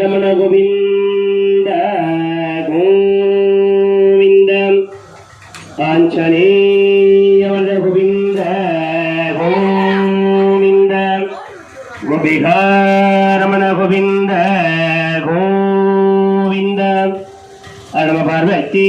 ரமண கோவிந்த கோவிந்த ஆஞ்சநேயவர கோவிந்த கோவிந்த கோபிகாரமண கோவிந்த கோவிந்த அரணம பார்வதி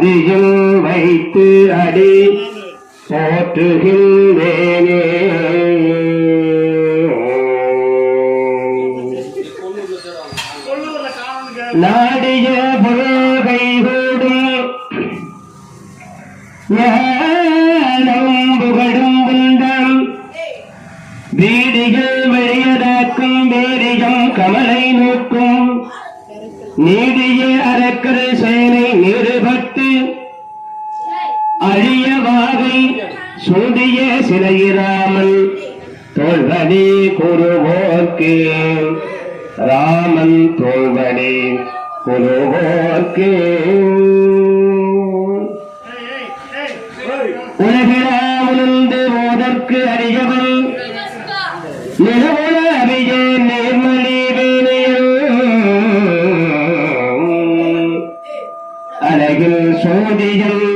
புந்தியில் வைத்து அடி போற்றுகின்றேனே. நாடிய பொருள்கை கூடும். புகழும் உண்டம் வீடிகள் வெளியதாக்கும் வேரியம் கமலை நோக்கும். நீடிய அரக்கரை சேனை நிறுபட்டு அழிய வாகை சூடிய சிலையிராமன் தோல்வனே கூறுவோர்க்கு ராமன் தோல்வனே கூறுவோர்க்கு உலகிலாமுந்து ஓதற்கு அறியவன் நிலவுல அறிய நேர்மலி அழகில் சோதியில்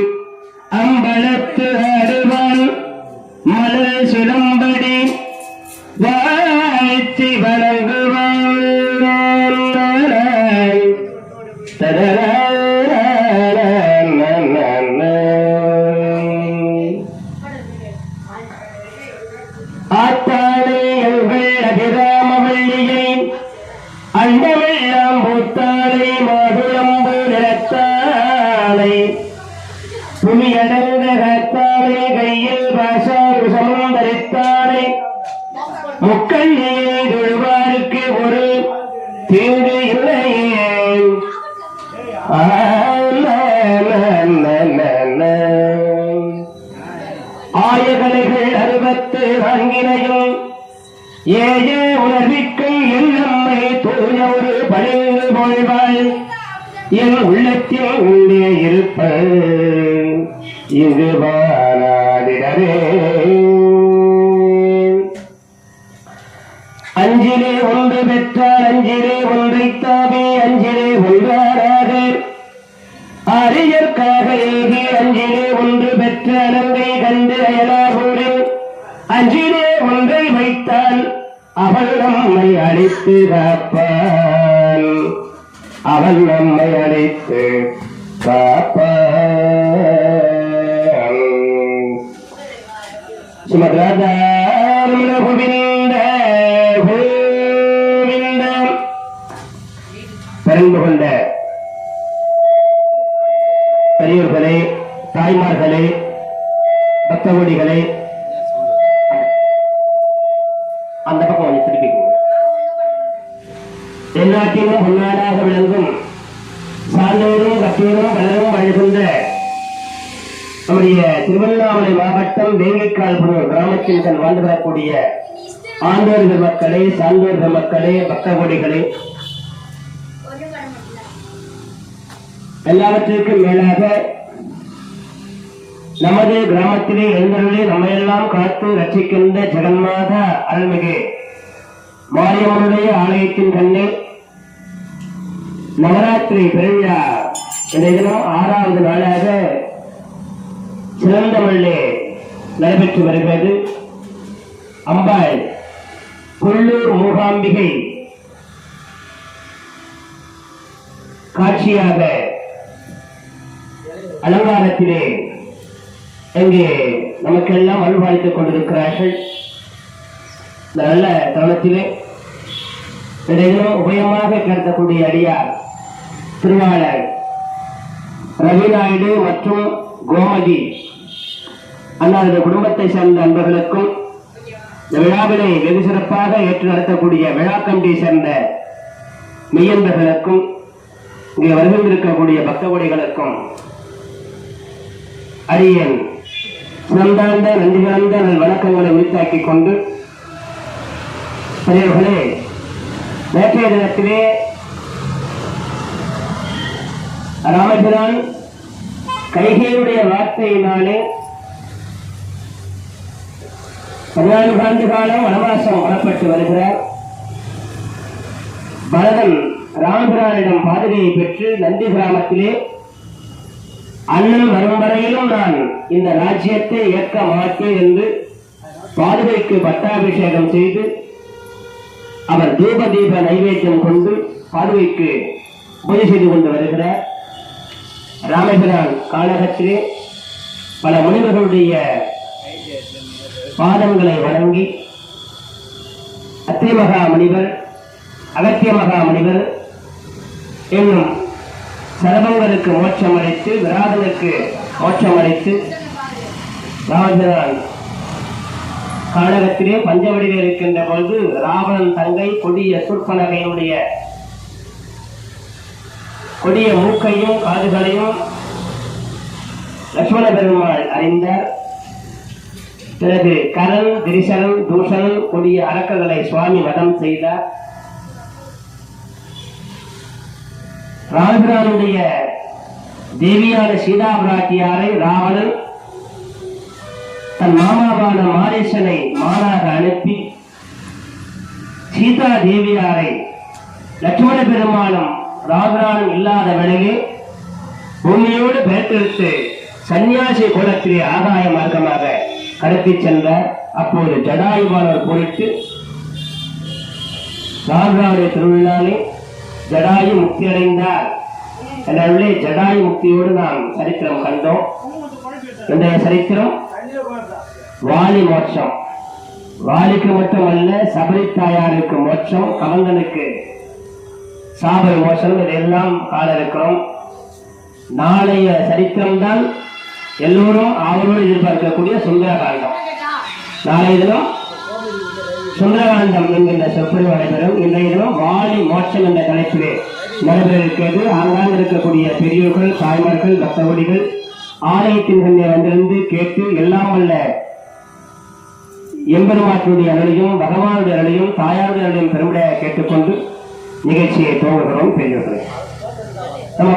அண்டமெல்லாம் பூத்தாளை மாதுளம்பு நிறத்தாளை புலியடல் ஆயகலைகள் அறுபத்து நான்கினையும் ஏய உணர்விக்கும் என் நம்மை தூய ஒரு பணிந்து போழ்வாள் என் உள்ளத்தில் உள்ளே இருப்ப இது வாராதிடவே அஞ்சிலே ஒன்று பெற்றார் அஞ்சிலே ஒன்றைத்தாவே அஞ்சிலே ஒன்றார் அரியற்காக ஏகி அஞ்சிலே ஒன்று பெற்ற அலங்கை கண்டு அயலாகூரில் அஞ்சிலே ஒன்றை வைத்தால் அவள் நம்மை அழைத்து காப்பான். அவள் நம்மை அழைத்து காப்பான். சுமத்ராஜா கோவிந்த கோவிந்த பிறந்து கொண்ட பெரியோர்களே தாய்மார்களே பக்தகோடிகளே அந்த பக்கம் கொஞ்சம் திருப்பிக்கோங்க எல்லாத்திலும் பொன்னாடாக விளங்கும் சார்ந்தோரும் கட்டியோரும் வளரும் வழிகொண்ட நம்முடைய திருவண்ணாமலை மாவட்டம் வேங்கிக்கால்புரம் கிராமத்தில் தன் வாழ்ந்து வரக்கூடிய ஆண்டோர்கள் மக்களே சான்றோர்கள் மக்களே பக்தகோடிகளே எல்லாவற்றிற்கும் மேலாக நமது கிராமத்திலே எழுந்தருளே நம்மையெல்லாம் காத்து ரட்சிக்கின்ற ஜெகன்மாதா அருள்மிகு மாரியம்மனுடைய ஆலயத்தின் கண்ணே நவராத்திரி பெருவிழா இந்த தினம் ஆறாவது நாளாக சிறந்தமல்லே நடைபெற்று வருகிறது. அம்பாள் கொள்ளூர் மூகாம்பிகை காட்சியாக அலங்காரத்திலே இங்கே நமக்கெல்லாம் அருள்பாலித்துக் கொண்டிருக்கிறார்கள். நல்ல தருணத்திலே தினம் உபயமாக கருத்தக்கூடிய அடியார் திருவாளர் ரவி நாயுடு மற்றும் கோமதி அன்னாரது குடும்பத்தை சேர்ந்த அன்பர்களுக்கும் இந்த விழாவினை வெகு சிறப்பாக ஏற்று நடத்தக்கூடிய விழா கமிட்டியை சேர்ந்த மெய்யன்பர்களுக்கும் இங்கே வருகின்றிருக்கக்கூடிய பக்தகோடிகளுக்கும் அரியன் சிறந்தாழ்ந்த நன்றி கலந்த நல் வணக்கங்களை உரித்தாக்கிக் கொண்டு பெரியவர்களே நேற்றைய தினத்திலே ராமபிரான் கைகையுடைய வார்த்தையினாலே பதினான்கு ஆண்டு காலம் வனவாசம் வரப்பட்டு வருகிறார். பரதன் ராமபிரானிடம் பாதுகையை பெற்று நந்தி கிராமத்திலே அண்ணன் வரும் வரையிலும் நான் இந்த ராஜ்யத்தை ஏற்க மாட்டேன் என்று பாதுகைக்கு பட்டாபிஷேகம் செய்து அவர் தூப தீப நைவேத்தியம் கொண்டு பாதுகைக்கு பூஜை செய்து கொண்டு வருகிறார். ராமபிரான் காலகத்திலே பல முனிவர்களுடைய பாதங்களை வணங்கி அத்திய மகா முனிவர் அகத்திய மகா முனிவர் என்னும் சரபங்களுக்கு மோட்சம் அளித்து விராதனுக்கு மோட்சம் அளித்து ராமபிரான் கானகத்திலே பஞ்சவடியில் இருக்கின்ற பொழுது ராவணன் தங்கை கொடிய சுற்பனகையுடைய கொடிய மூக்கையும் காதுகளையும் லட்சுமண பெருமாள் அறிந்தார். பிறகு கரண் திரிசரன் தூஷணன் கொடிய அரக்கர்களை சுவாமி வதம் செய்தார். ராமபிரானுடைய தேவியான சீதா பிராட்டியாரை ராவணன் தன் மாமாவான மாரேசனை மானாக அனுப்பி சீதா தேவியாரை லட்சுமண பெருமானம் ராமரானும் இல்லாத வேளையில் பூமியோடு பெயர்த்தெடுத்து சன்னியாசி குலத்திலே ஆதாய மார்க்கமாக கடத்தி சென்ற அப்போது ஜடாயுவானவர் பொருட்டு ராமராவுடைய திருவிழாவில் ஜடாயு முக்தி அடைந்தார் எனவே ஜடாயு முக்தியோடு நாம் சரித்திரம் கண்டோம். இன்றைய சரித்திரம் வாலி மோட்சம். வாலிக்கு மட்டுமல்ல சபரி தாயாருக்கு மோட்சம் கமந்தனுக்கு சாபரி மோட்சம் இதெல்லாம் காண இருக்கிறோம் நாளைய சரித்திரம் தான் எல்லோரும் அவரோடு எதிர்பார்க்கக்கூடிய சுந்தரகாண்டம். நாளைய தினம் சுந்தரகாந்தம் என்கின்ற சொற்பொழிவு நடைபெறும். இன்றைய தினம் வாலி மோட்சம் என்ற தலைப்பிலே நடைபெற இருக்கிறது ஆங்காங்க இருக்கக்கூடிய பெரியோர்கள் தாய்மார்கள் பக்தவடிகள் ஆலயத்தின் கண்ணே வந்திருந்து கேட்டு எல்லாம் வல்ல எம்பெருமாற்றுடைய அருளையும் பகவானுடைய அருளையும் தாயாருடைய அருளையும் பெருமையாக கேட்டுக்கொண்டு நிகழ்ச்சியை துவங்குகிறோம் பெரியவர்களே நம்ம